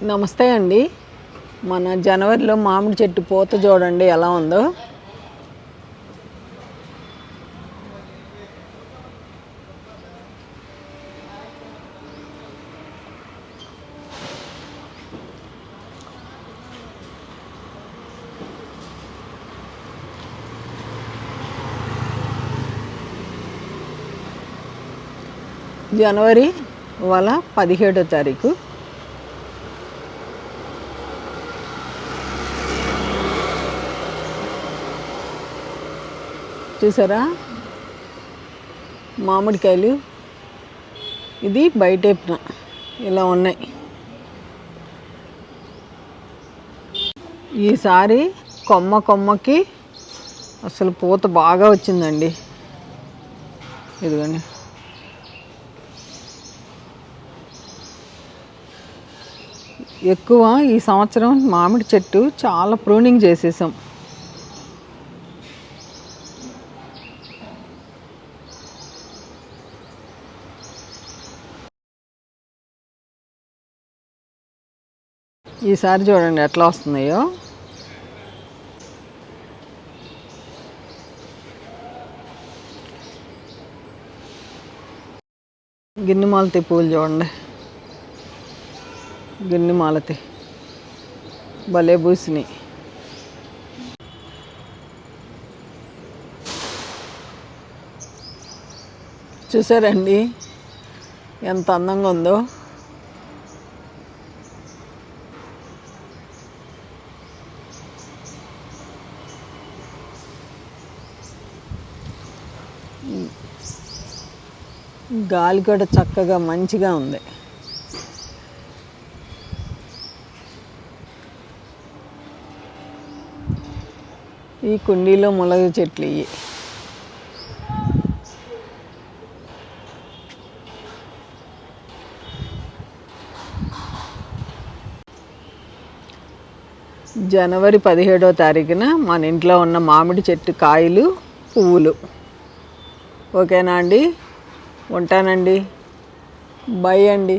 నమస్తే అండి. మన జనవరిలో మామిడి చెట్టు పూత చూడండి ఎలా ఉందో. జనవరి ఇవాళ పదిహేడో తారీఖు. చూసారా? మామిడికాయలు. ఇది బయటేపున ఇలా ఉన్నాయి. ఈసారి కొమ్మ కొమ్మకి అసలు పూత బాగా వచ్చిందండి. ఇదిగోండి. ఎక్కువ ఈ సంవత్సరం మామిడి చెట్టు చాలా ప్రూనింగ్ చేసేసాం. ఈసారి చూడండి ఎట్లా వస్తున్నాయో. గిన్నె మాలతి పూలు చూడండి. గిన్నెమాలతి. భలే పూసినాయి. చూసారండి? ఎంత అందంగా ఉందో. గాలి కూడా చక్కగా మంచిగా ఉంది. ఈ కుండీలో ములగ చెట్లు ఇవి జనవరి పదిహేడో తారీఖున మన ఇంట్లో ఉన్న మామిడి చెట్టు కాయలు పువ్వులు. ఓకేనా అండి? ఉంటానండి. బై అండి.